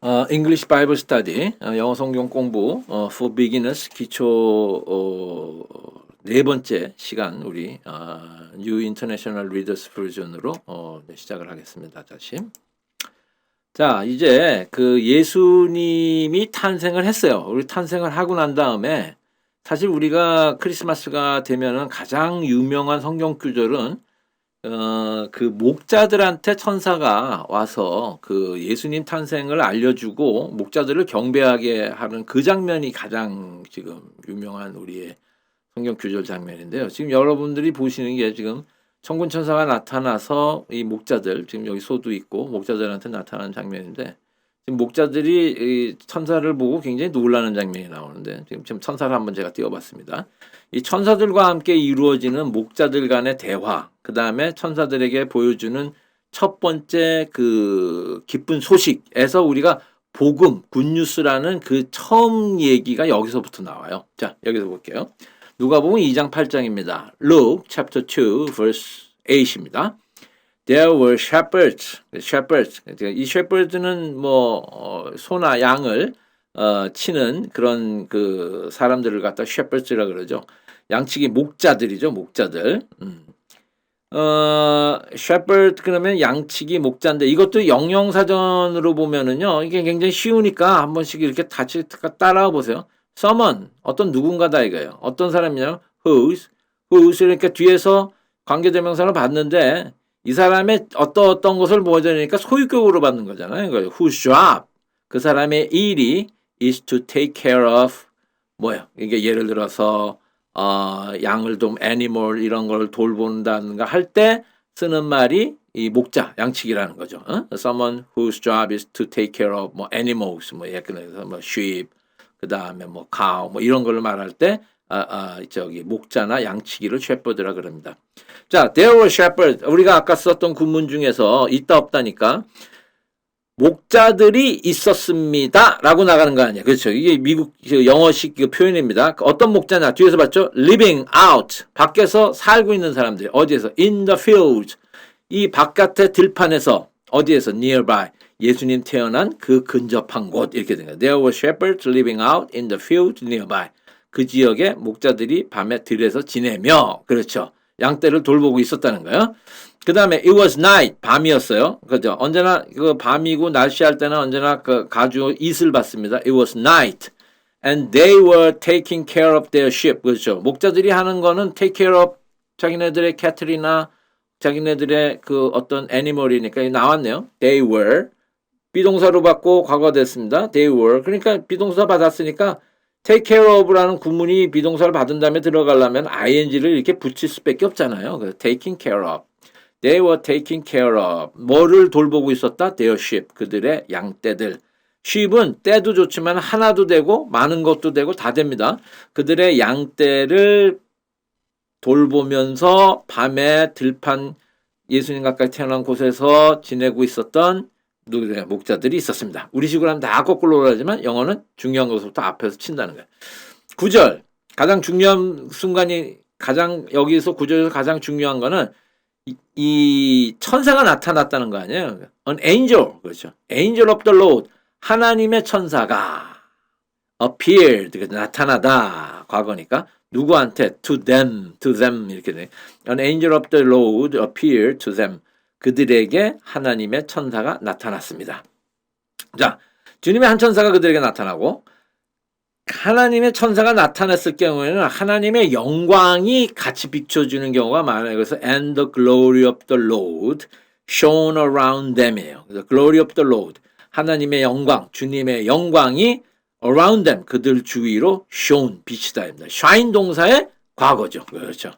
어, English Bible Study, 어, 영어 성경 공부 어, for beginners 기초 어, 네 번째 시간 우리 어, New International Readers Version으로 어, 네, 시작을 하겠습니다. 다시. 자, 이제 그 예수님이 탄생을 했어요. 우리 탄생을 하고 난 다음에 사실 우리가 크리스마스가 되면은 가장 유명한 성경 구절은 어, 그 목자들한테 천사가 와서 그 예수님 탄생을 알려주고 목자들을 경배하게 하는 그 장면이 가장 지금 유명한 우리의 성경 규절 장면인데요. 지금 여러분들이 보시는 게 지금 천군 천사가 나타나서 이 목자들 지금 여기 소도 있고 목자들한테 나타나는 장면인데 목자들이 이 천사를 보고 굉장히 놀라는 장면이 나오는데 지금 천사를 한번 제가 띄워봤습니다. 이 천사들과 함께 이루어지는 목자들 간의 대화, 그 다음에 천사들에게 보여주는 첫 번째 그 기쁜 소식에서 우리가 복음, 굿뉴스라는 그 처음 얘기가 여기서부터 나와요. 자, 여기서 볼게요. 누가복음 2장 8장입니다. Luke chapter 2 verse 8입니다. There were shepherds, shepherds. 이 shepherds는 뭐 어, 소나 양을 어, 치는 그런 그 사람들을 갖다 shepherds라 그러죠. 양치기 목자들이죠, 목자들. 음. 어, shepherd 그러면 양치기 목자인데 이것도 영영사전으로 보면은요 이게 굉장히 쉬우니까 한 번씩 이렇게 다시 따라와 보세요. someone 어떤 누군가다 이거예요. 어떤 사람이냐? whose whose 그러니까 뒤에서 관계대명사를 받는데 이 사람의 어떤 어떤 것을 보여주니까 소유격으로 받는 거잖아요. 그러니까 whose job 그 사람의 일이 is to take care of 뭐요? 이게 예를 들어서 어, 양을 좀 애니멀 이런 걸 돌본다든가 할 때 쓰는 말이 이 목자 양치기라는 거죠. 어? Someone whose job is to take care of 뭐 animals 뭐 예를 들어서 뭐 sheep 그 다음에 뭐 cow 뭐 이런 걸 말할 때 아, 아, 저기 목자나 양치기를 shepherd라 그럽니다. 자, there were shepherds. 우리가 아까 썼던 구문 중에서 있다 없다니까 목자들이 있었습니다. 라고 나가는 거 아니야. 그렇죠. 이게 미국 그 영어식 그 표현입니다. 어떤 목자냐. 뒤에서 봤죠? living out. 밖에서 살고 있는 사람들. 어디에서? in the field. 이 바깥의 들판에서. 어디에서? nearby. 예수님 태어난 그 근접한 곳. 이렇게 된 거예요. There were shepherds living out in the field nearby. 그 지역에 목자들이 밤에 들에서 지내며. 그렇죠. 양떼를 돌보고 있었다는 거예요. 그 다음에 it was night 밤이었어요. 그죠? 언제나 그 밤이고 날씨할 때는 언제나 그 가주 이슬 받습니다. It was night. And they were taking care of their sheep. 그렇죠. 목자들이 하는 거는 take care of 자기네들의 캐틀이나 자기네들의 그 어떤 애니멀이니까 나왔네요. They were 비동사로 받고 과거 됐습니다. They were 그러니까 비동사 받았으니까 take care of라는 구문이 비동사를 받은 다음에 들어가려면 ing를 이렇게 붙일 수밖에 없잖아요. 그래서 taking care of. They were taking care of. 뭐를 돌보고 있었다? Their sheep. 그들의 양떼들. sheep은 떼도 좋지만 하나도 되고 많은 것도 되고 다 됩니다. 그들의 양떼를 돌보면서 밤에 들판 예수님 가까이 태어난 곳에서 지내고 있었던 누구냐 목자들이 있었습니다. 우리식으로 하면 다 거꾸로 하지만 영어는 중요한 것부터 앞에서 친다는 거예요. 9절. 가장 중요한 순간이 가장 여기서 구절에서 가장 중요한 거는 이, 이 천사가 나타났다는 거 아니에요. An angel. 그렇죠. Angel of the Lord. 하나님의 천사가 appeared. 나타나다. 과거니까. 누구한테? To them. To them. 이렇게 돼. An angel of the Lord appeared to them 그들에게 하나님의 천사가 나타났습니다. 자, 주님의 한 천사가 그들에게 나타나고 하나님의 천사가 나타났을 경우에는 하나님의 영광이 같이 비춰주는 경우가 많아요. 그래서 and the glory of the Lord shone around them이에요. glory of the Lord 하나님의 영광, 주님의 영광이 around them 그들 주위로 shone 비치다입니다. shine 동사의 과거죠. 그렇죠.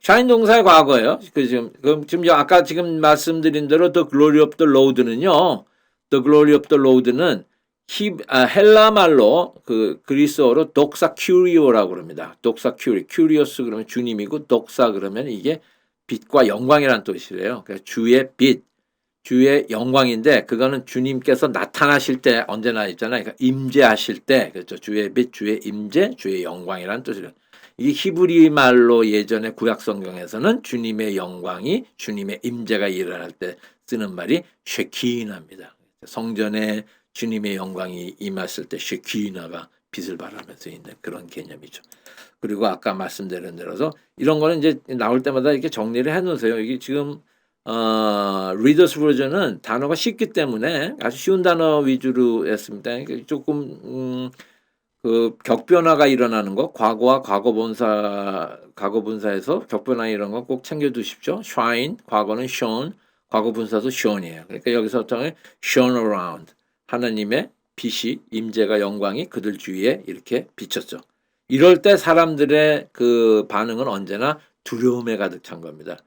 샤인 동사의 과거예요. 그 지금 그 지금 아까 지금 말씀드린 대로 of the Lord는요. the glory of the Lord는 히, 아, 헬라 말로 그 그리스어로 독사 큐리오라고 그럽니다. 독사 큐리, 큐리오스 그러면 주님이고 독사 그러면 이게 빛과 영광이라는 뜻이래요. 그러니까 주의 빛, 주의 영광인데 그거는 주님께서 나타나실 때 언제나 있잖아요. 그러니까 임재하실 때 그렇죠. 주의 빛, 주의 임재, 주의 영광이라는 뜻이래요. 이 히브리 말로 예전에 구약 성경에서는 주님의 영광이 주님의 임재가 일어날 때 쓰는 말이 쉐키나입니다. 성전에 주님의 영광이 임했을 때 쉐키나가 빛을 발하면서 있는 그런 개념이죠. 그리고 아까 말씀드린 대로서 이런 거는 이제 나올 때마다 이렇게 정리를 해 놓으세요. 이게 지금 어, 리더스 버전은 단어가 쉽기 때문에 아주 쉬운 단어 위주로 했습니다. 조금 음, 그 격변화가 일어나는 거, 과거와 과거 본사, 과거 분사에서 격변화 이런 거꼭 챙겨 두십시오. shine, 과거는 shone, 과거 분사도 shone이에요. 그러니까 여기서부터는 shone around. 하나님의 빛이 임재가 영광이 그들 주위에 이렇게 비쳤죠. 이럴 때 사람들의 그 반응은 언제나 두려움에 가득 찬 겁니다.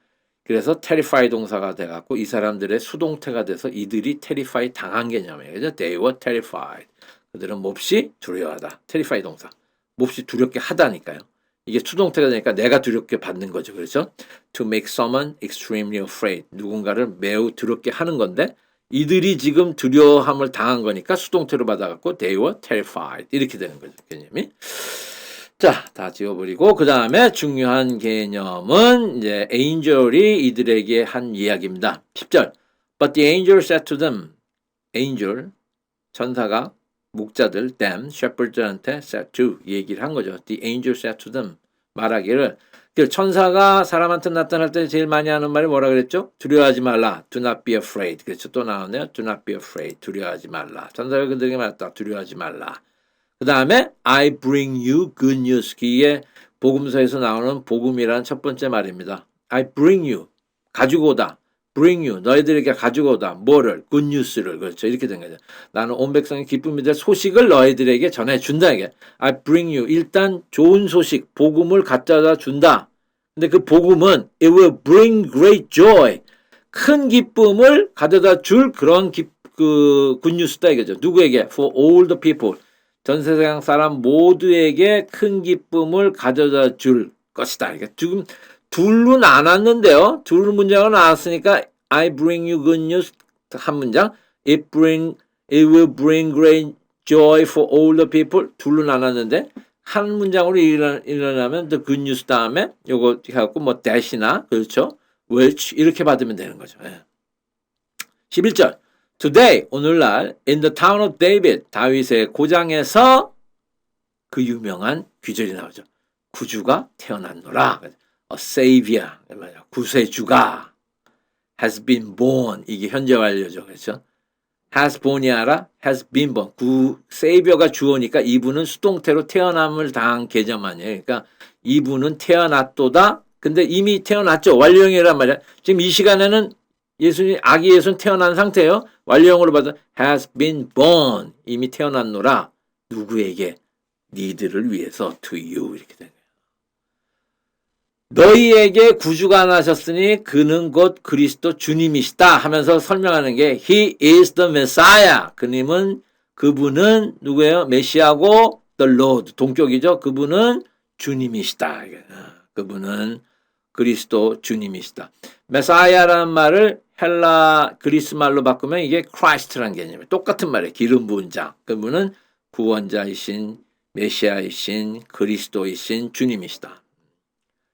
그래서 terrify 동사가 돼갖고 이 사람들의 수동태가 돼서 이들이 terrify 당한 개념이에요. 그죠? They were terrified. 그들은 몹시 두려워하다. terrify 동사. 몹시 두렵게 하다니까요. 이게 수동태가 되니까 내가 두렵게 받는 거죠. 그렇죠? To make someone extremely afraid. 누군가를 매우 두렵게 하는 건데 이들이 지금 두려움을 당한 거니까 수동태로 받아갖고 they were terrified. 이렇게 되는 거죠. 개념이. 자, 다 지워버리고 그 다음에 중요한 개념은 이제 angel이 이들에게 한 이야기입니다. 10절. But the angel said to them, angel 천사가 목자들 them shepherds한테 said to 얘기를 한 거죠. The angel said to them 말하기를 그 천사가 사람한테 나타날 때 제일 많이 하는 말이 뭐라 그랬죠? 두려워하지 말라. Do not be afraid. 그렇죠. 또 나오네요. Do not be afraid. 두려워하지 말라. 천사가 그들에게 말했다. 두려워하지 말라. 그 다음에 I bring you good news. 이게 복음서에서 나오는 복음이라는 첫 번째 말입니다. I bring you. 가지고 오다. bring you. 너희들에게 가지고 오다. 뭐를? good news를. 그렇죠. 이렇게 된 거죠. 나는 온 백성의 기쁨이 될 소식을 너희들에게 전해준다. 이게. I bring you. 일단 좋은 소식, 복음을 갖다 준다. 근데 그 복음은 it will bring great joy. 큰 기쁨을 가져다 줄 그런 기, 그 굿뉴스다 이거죠. 누구에게? For all the people. 전 세상 사람 모두에게 큰 기쁨을 가져다 줄 것이다. 그러니까 지금 둘로 나눴는데요. 둘 문장을 나눴으니까 I bring you good news 한 문장. It bring it will bring great joy for all the people 둘로 나눴는데 한 문장으로 일어나, 일어나면 the good news 다음에 요거 해갖고 뭐 dash나 그렇죠. which 이렇게 받으면 되는 거죠. 예. 11절 Today 오늘날 in the town of David 다윗의 고장에서 그 유명한 귀절이 나오죠. 구주가 태어났노라. A savior 구세주가 has been born 이게 현재 완료죠. 그렇죠? has born이 아니라 has been born. 구 savior가 주어니까 이분은 수동태로 태어남을 당한 아니에요. 그러니까 이분은 태어났도다. 근데 이미 태어났죠. 완료형이란 말이야. 지금 이 시간에는 예수님 아기 예수는 태어난 상태예요. 완료형으로 봐서 has been born 이미 태어났노라 누구에게 니들을 위해서 to you 이렇게 되는 거예요. 너희에게 구주가 나셨으니 그는 곧 그리스도 주님이시다 하면서 설명하는 게 he is the messiah 그님은 그분은 누구예요? 메시아고 the lord 동격이죠. 그분은 주님이시다. 그분은 그리스도 주님이시다. 메사야라는 말을 헬라 그리스 말로 바꾸면 이게 크라이스트라는 개념이에요. 똑같은 말이에요. 기름 부은 자. 그분은 구원자이신 메시아이신 그리스도이신 주님이시다.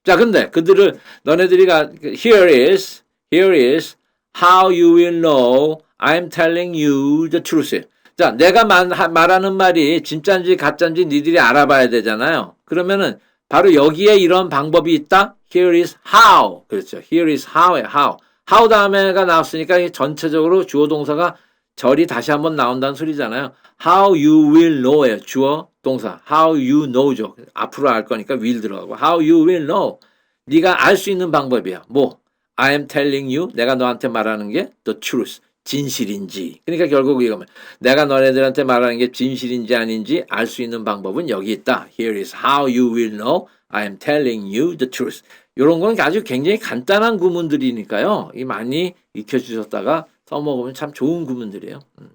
자, 근데 그들을 너네들이 가 here is here is how you will know I'm telling you the truth. 자, 내가 말, 말하는 말이 진짜인지 가짜인지 니들이 알아봐야 되잖아요. 그러면은 바로 여기에 이런 방법이 있다. Here is how. 그렇죠. Here is how에 how. How 다음에가 나왔으니까 전체적으로 주어 동사가 절이 다시 한번 나온다는 소리잖아요. how you will know예요. 주어 동사. how you know죠. 앞으로 알 거니까 will 들어가고 how you will know. 네가 알 수 있는 방법이야. 뭐 I am telling you. 내가 너한테 말하는 게 the truth. 진실인지. 그러니까 결국 이거면 내가 너네들한테 말하는 게 진실인지 아닌지 알 수 있는 방법은 여기 있다. Here is how you will know I am telling you the truth. 이런 건 아주 굉장히 간단한 구문들이니까요. 이 많이 익혀주셨다가 써먹으면 참 좋은 구문들이에요. 음.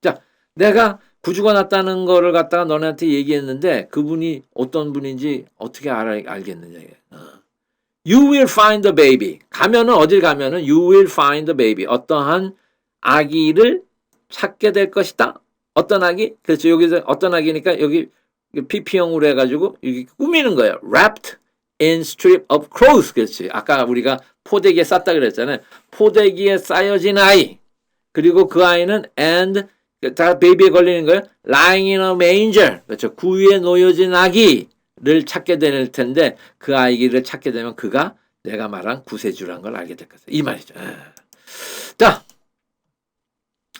자, 내가 구주가 났다는 거를 갖다가 너네한테 얘기했는데 그분이 어떤 분인지 어떻게 알아, 알겠느냐. 어. You will find the baby. 가면은 어딜 가면은 you will find the baby. 어떠한 아기를 찾게 될 것이다. 어떤 아기? 그렇죠. 여기서 어떤 아기니까 여기 PP형으로 해가지고 여기 꾸미는 거예요. wrapped in strip of cloth. 그렇지. 아까 우리가 포대기에 쌌다 그랬잖아요. 포대기에 쌓여진 아이. 그리고 그 아이는 and 다 베이비에 걸리는 거예요. lying in a manger. 그렇죠. 구유에 놓여진 아기를 찾게 될 텐데 그 아기를 찾게 되면 그가 내가 말한 구세주라는 걸 알게 될 것이다. 이 말이죠. 예. 자,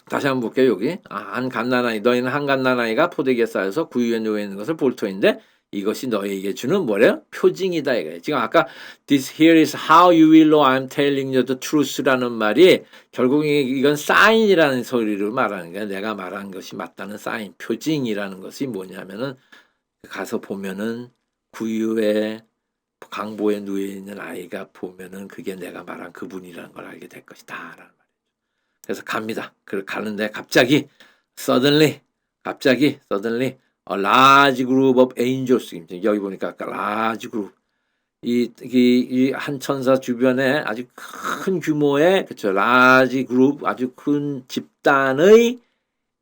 다시 한번 볼게요. 여기 아, 한 갓난아이 너희는 한 갓난아이가 포대기에 쌓여서 구유에 놓여 있는 것을 볼 터인데 이것이 너희에게 주는 뭐래요? 표징이다 이거예요. 지금 아까 this here is how you will know I'm telling you the truth라는 말이 결국 이건 사인이라는 소리를 말하는 거야. 내가 말한 것이 맞다는 사인, 표징이라는 것이 뭐냐면은 가서 보면은 구유에 강보에 누워 있는 아이가 보면은 그게 내가 말한 그분이라는 걸 알게 될 것이다라는 말이죠. 그래서 갑니다. 그 가는데 갑자기 suddenly 갑자기 suddenly a large group of angels 여기 보니까 아까 large group 이이한 천사 주변에 아주 큰 규모의 그쵸 large group 아주 큰 집단의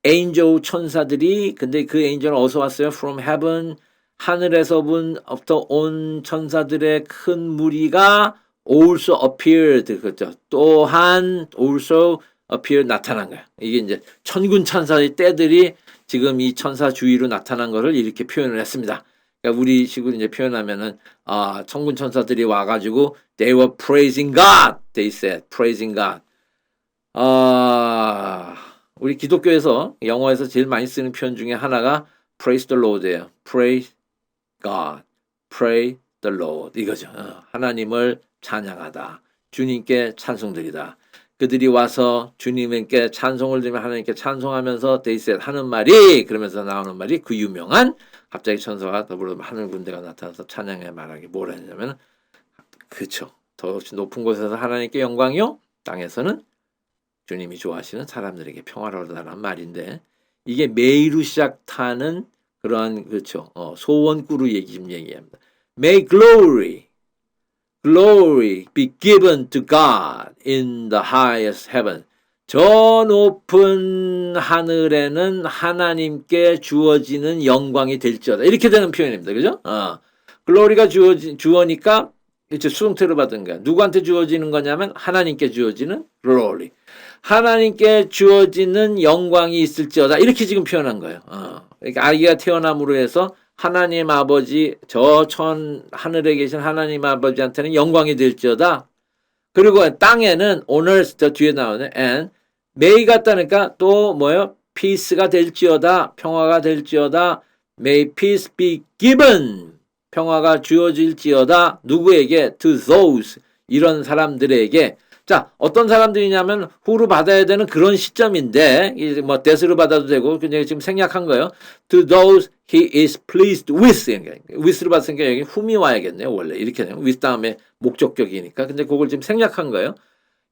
angel 천사들이 근데 그 엔젤은 어디서 왔어요? from heaven 하늘에서 분부터 온 천사들의 큰 무리가 also appeared. 그죠 또한 also appeared 나타난 거야. 이게 이제 천군 천사의 때들이 지금 이 천사 주위로 나타난 것을 이렇게 표현을 했습니다. 그러니까 우리 식으로 이제 표현하면은 아 천군 천사들이 와가지고 they were praising God, they said praising God. 아 우리 기독교에서 영어에서 제일 많이 쓰는 표현 중에 하나가 praise the Lord예요. praise God, pray the Lord 이거죠. 어, 하나님을 찬양하다, 주님께 찬송드리다. 그들이 와서 주님께 찬송을 드리며 하나님께 찬송하면서 데이셋 하는 말이 그러면서 나오는 말이 그 유명한 갑자기 천사가 더불어 하늘 군대가 나타나서 찬양해 말하기 뭐라 했냐면 그쵸. 더 높은 곳에서 하나님께 영광이요. 땅에서는 주님이 좋아하시는 사람들에게 평화로다라는 말인데 이게 메이로 시작하는 그러한 그렇죠 어, 소원꾸루 얘기 좀 얘기합니다. May glory glory be given to God in the highest heaven. 저 높은 하늘에는 하나님께 주어지는 영광이 될지어다. 이렇게 되는 표현입니다. 그죠? 어. 글로리가 주어지, 주어니까 이제 수동태로 받은 거야. 누구한테 주어지는 거냐면 하나님께 주어지는 glory. 하나님께 주어지는 영광이 있을지어다. 이렇게 지금 표현한 거예요. 어. 그러니까 아기가 태어남으로 해서 하나님 아버지 저 천 하늘에 계신 하나님 아버지한테는 영광이 될지어다. 그리고 땅에는 오늘 저 뒤에 나오는 and may 같다니까 또 뭐요? peace가 될지어다. 평화가 될지어다. may peace be given. 평화가 주어질지어다. 누구에게? to those 이런 사람들에게 자, 어떤 사람들이냐면 후로 받아야 되는 그런 시점인데 이제 뭐 대스로 받아도 되고 그냥 지금 생략한 거예요. To those he is pleased with. with로 봤으니까 여기 whom이 와야겠네요. 원래 이렇게 되면 with 다음에 목적격이니까. 근데 그걸 지금 생략한 거예요.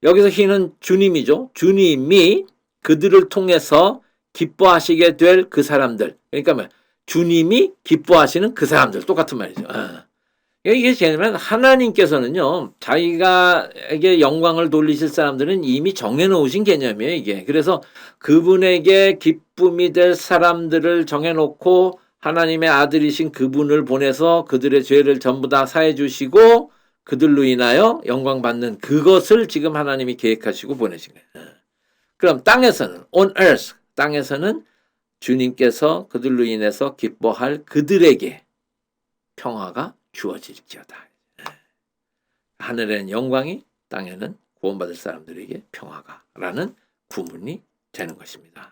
여기서 he는 주님이죠. 주님이 그들을 통해서 기뻐하시게 될 그 사람들. 그러니까 뭐 주님이 기뻐하시는 그 사람들 똑같은 말이죠. 아. 이게 뭐냐면 하나님께서는요 자기가에게 영광을 돌리실 사람들은 이미 정해놓으신 개념이에요 이게 그래서 그분에게 기쁨이 될 사람들을 정해놓고 하나님의 아들이신 그분을 보내서 그들의 죄를 전부 다 사해 주시고 그들로 인하여 영광 받는 그것을 지금 하나님이 계획하시고 보내신 거예요. 그럼 땅에서는 on earth 땅에서는 주님께서 그들로 인해서 기뻐할 그들에게 평화가 주어질지어다. 하늘에는 영광이 땅에는 구원받을 사람들에게 평화가라는 구문이 되는 것입니다.